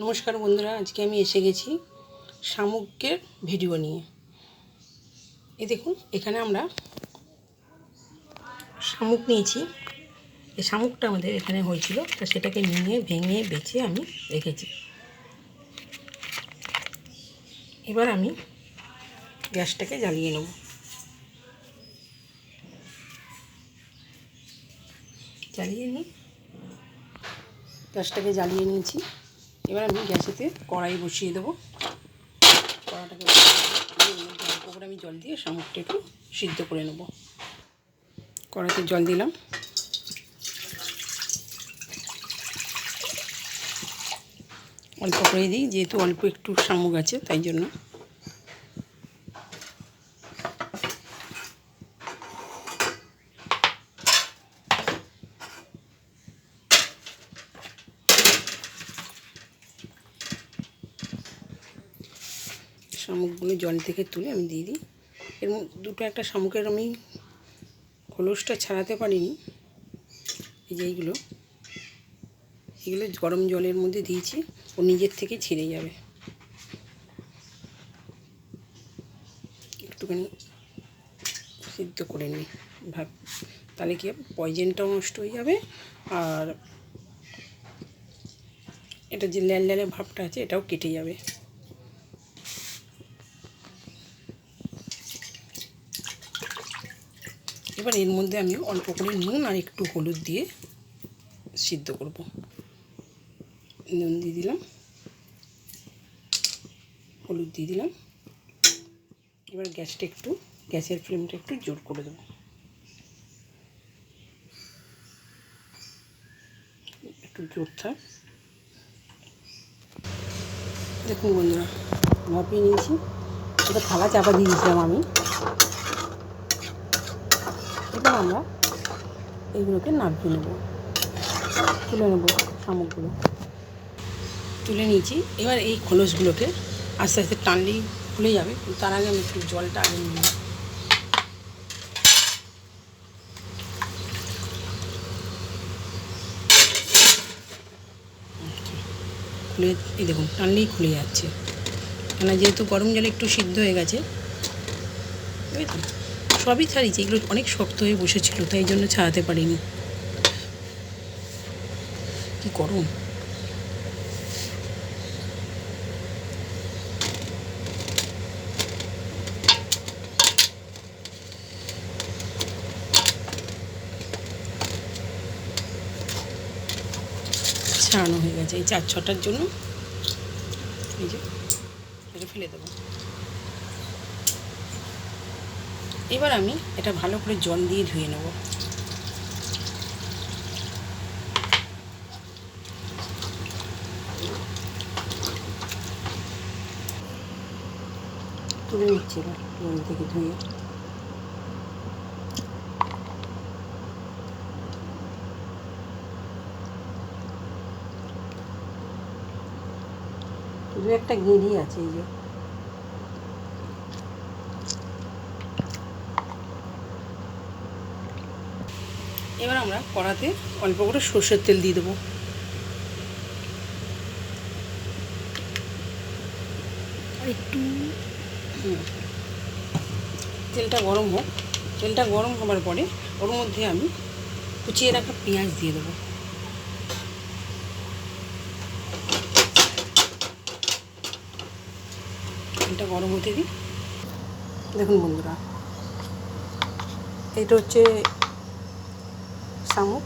নমস্কার বন্ধুরা, আজকে আমি এসে গেছি শামুকের ভিডিও নিয়ে। এই দেখুন, এখানে আমরা শামুক নিয়েছি। এই শামুকটা আমাদের এখানে হয়েছিল, তা সেটাকে নিয়ে ভেঙে বেছে আমি রেখেছি। এবার আমি গ্যাসটাকে জ্বালিয়ে নেব। জ্বালিয়ে নিই। গ্যাসটাকে জ্বালিয়ে নিয়েছি। এবার আমি গ্যাসেতে কড়াই বসিয়ে দেবো। কড়াটাকে অল্প করে আমি জল দিয়ে শামুকটা একটু সিদ্ধ করে নেব। কড়াইতে জল দিলাম। অল্প করে দিই, যেহেতু অল্প একটু শামুক আছে, তাই জন্য শামুকগুলো জল থেকে তুলে আমি দিয়ে দিই। এর দুটো একটা শামুকের আমি খোলসটা ছাড়াতে পারিনি। এই যে এইগুলো। এগুলো গরম জলের মধ্যে দিয়েছি, ও নিজের থেকে ছিঁড়ে যাবে। একটুখানি সিদ্ধ করে নিই। ভাব, তাহলে কি পয়জেনটাও নষ্ট হয়ে যাবে আর এটা যে ল্যাল ল্যালে ভাবটা আছে, এটাও কেটে যাবে। এবার এর মধ্যে আমি অল্প করে নুন আর একটু হলুদ দিয়ে সিদ্ধ করব। নুন দিয়ে দিলাম। হলুদ দিয়ে দিলাম। এবার গ্যাসটা একটু, গ্যাসের ফ্লেমটা একটু জোর করে দেবো। একটু জোর থাক। দেখুন বন্ধুরা ভাপিয়ে নিয়েছি। এটা থালা চাপা দিয়ে দিয়েছিলাম আমি। এবার আমরা এইগুলোকে নামিয়ে নেব। তুলে নেব শামুকগুলো তুলে নিয়েছি। এবার এই খোলসগুলোকে আস্তে আস্তে টানলেই খুলে যাবে। তার আগে আমি একটু জলটা আগে নিয়ে খুলে এই দেখুন, টানলেই খুলে যাচ্ছে। কেন যেহেতু গরম জলে একটু সিদ্ধ হয়ে গেছে বুঝলি সবই ছাড়িয়েছি এগুলো অনেক শক্ত হয়ে বসেছিল, তাই জন্য ছাড়াতে পারিনি। কি গরম। ছাড়ানো হয়ে গেছে এই চার ছটার জন্য। এই যে ফেলে দেবো। এবার আমি এটা ভালো করে জল দিয়ে ধুয়ে নেব। তুলে নিচ্ছি এবার জল থেকে ধুয়ে। শুধু একটা গেঁড়ি আছে এই যে। এবার আমরা কড়াতে অল্প করে সর্ষের তেল দিয়ে দেবো। আর একটু তেলটা গরম হোক। তেলটা গরম হবার পরে ওর মধ্যে আমি কুচিয়ে রাখা পেঁয়াজ দিয়ে দেবো। তেলটা গরম হতে দিই। দেখুন বন্ধুরা এটা হচ্ছে শামুক।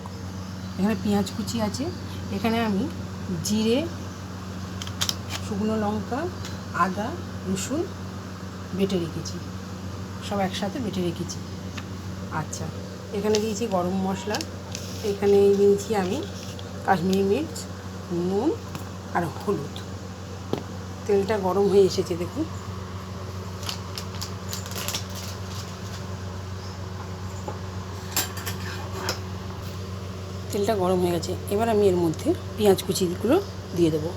এখানে পেঁয়াজ কুচি আছে। এখানে আমি জিরে, শুকনো লঙ্কা, আদা, রসুন বেটে রেখেছি। সব একসাথে বেটে রেখেছি। আচ্ছা এখানে দিয়েছি গরম মশলা। এখানে দিয়েছি আমি কাশ্মীরি মির্চ, নুন আর হলুদ। তেলটা গরম হয়ে এসেছে, দেখুন। তেলটা গরম হয়ে গেছে। এবার আমি এর মধ্যে পেঁয়াজ কুচিগুলো দিয়ে দেবো।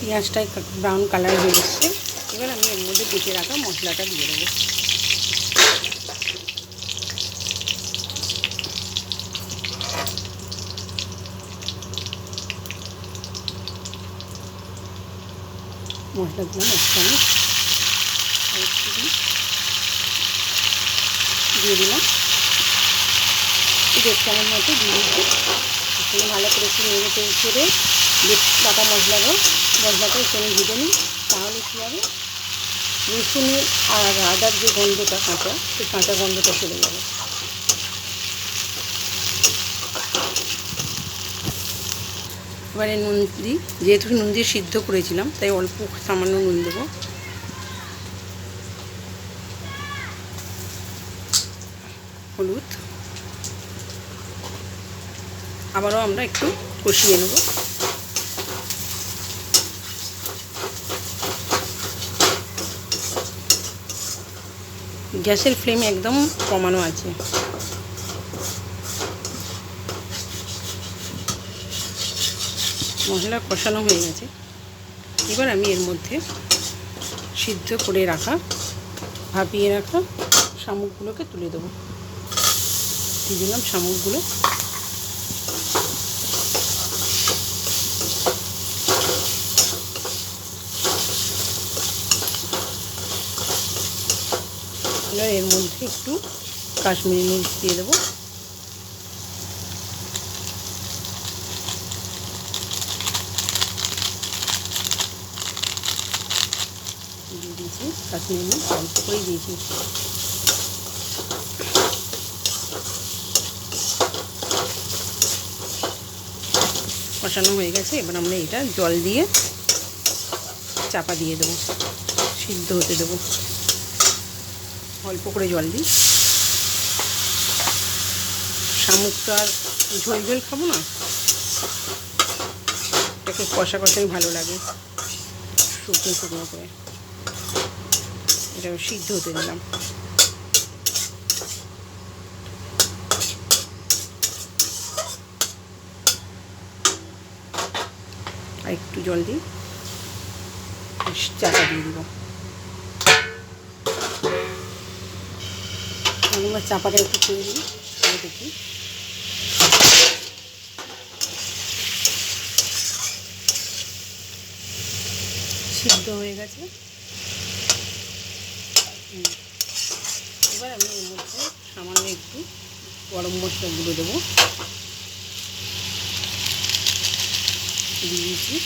পেঁয়াজটাই ব্রাউন কালার হয়ে এসছে। এবার আমি এর মধ্যে বেটে রাখা মশলাটা দিয়ে দেবো। মশলা দিলাম এক চামচ। দিয়ে দিলাম। দেড় চামচ মতো দিয়ে দিচ্ছি। এখানে ভালো করে একটু নেড়ে চেড়ে ছেড়ে বাটা মশলারও মশলাটা এখানে ভেজে নিই। তাহলে কী হবে? রসুনের আর আদার যে গন্ধটা কাঁচা, সেই কাঁচা গন্ধটা চলে যাবে। এবারে নুন দিই যেহেতু নুন দিয়ে সিদ্ধ করেছিলাম, তাই অল্প সামান্য নুন দেবো। হলুদ। আবারও আমরা একটু কষিয়ে নেব। গ্যাসের ফ্লেম একদম কমানো আছে। মশলা কষানো হয়ে গেছে। এবার আমি এর মধ্যে সিদ্ধ করে রাখা, ভাপিয়ে রাখা শামুকগুলোকে তুলে দেবো। দিয়ে দিলাম শামুকগুলো। এর মধ্যে একটু কাশ্মীরি মির্চ দিয়ে দেবো। দিয়ে দিয়েছি। কাশ্মীরি মির্চ অল্প করেই দিয়েছি। কষানো হয়ে গেছে, এবার আমরা এটা জল দিয়ে চাপা দিয়ে দেবো, সিদ্ধ হতে দেবো। অল্প করে জল দিই। শামুকটা আর ঝোল ঝোল খাব না? এটাকে কষা কষাই ভালো লাগে, শুকনো শুকনো করে। এটা সিদ্ধ হতে দিলাম। আর একটু জল দিই চাপা দিয়ে দিব আমরা চাপাটা একটু করে দিই দেখি। সিদ্ধ হয়ে গেছে। এবার আমি এর মধ্যে সামান্য একটু গরম মশলা গুঁড়ো দেবো। দিয়েছি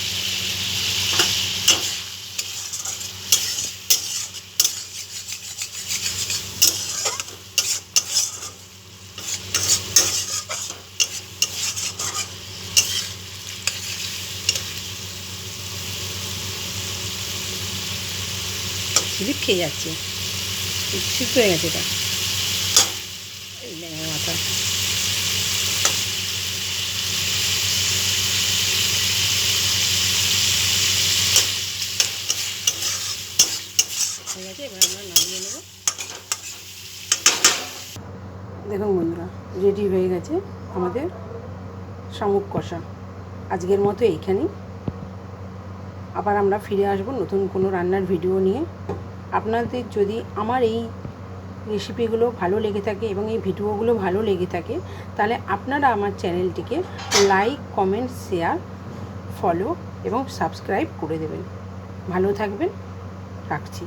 খেয়ে যাচ্ছে। সিদ্ধ হয়ে গেছে এটা। এই মাথা। এবার আমরা দেখুন বন্ধুরা রেডি হয়ে গেছে আমাদের শামুক কষা। আজকের মতো এইখানেই। আবার আমরা ফিরে আসব নতুন কোনো রান্নার ভিডিও নিয়ে। আপনাদের যদি আমার এই রেসিপিগুলো ভালো লেগে থাকে এবং এই ভিডিওগুলো ভালো লেগে থাকে, তাহলে আপনারা আমার চ্যানেলটিকে লাইক কমেন্ট শেয়ার ফলো এবং সাবস্ক্রাইব করে দেবেন। ভালো থাকবেন, রাখছি।